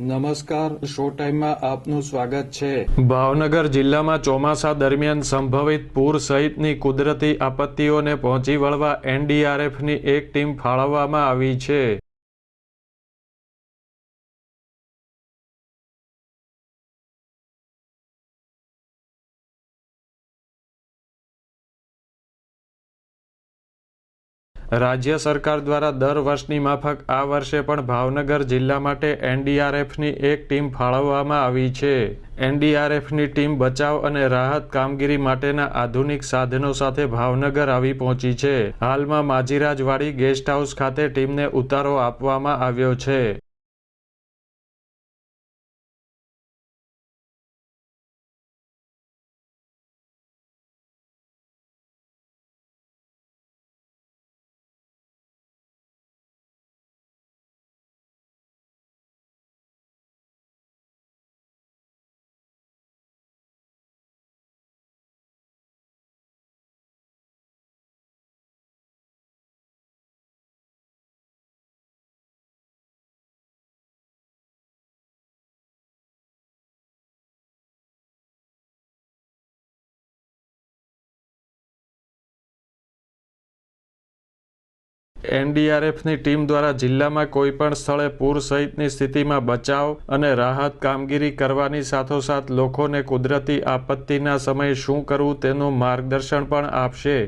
નમસ્કાર શો ટાઈમમાં આપનું સ્વાગત છે. ભાવનગર જિલ્લામાં ચોમાસા દરમિયાન સંભવિત પૂર સહિતની કુદરતી આપત્તિઓને પહોંચી વળવા એનડીઆરએફની એક ટીમ ફાળવવામાં આવી છે. રાજ્ય સરકાર દ્વારા દર વર્ષની માફક આ વર્ષે પણ ભાવનગર જિલ્લા માટે એનડીઆરએફની એક ટીમ ફાળવવામાં આવી છે. એનડીઆરએફની ટીમ બચાવ અને રાહત કામગીરી માટેના આધુનિક સાધનો સાથે ભાવનગર આવી પહોંચી છે. હાલમાં માજીરાજવાડી ગેસ્ટ હાઉસ ખાતે ટીમને ઉતારો આપવામાં આવ્યો છે. એનડીઆરએફની ટીમ દ્વારા જિલ્લામાં કોઈપણ સ્થળે પૂર સહિતની સ્થિતિમાં બચાવ અને રાહત કામગીરી કરવાની સાથોસાથ લોકોને કુદરતી આપત્તિના સમયે શું કરવું તેનું માર્ગદર્શન પણ આપશે.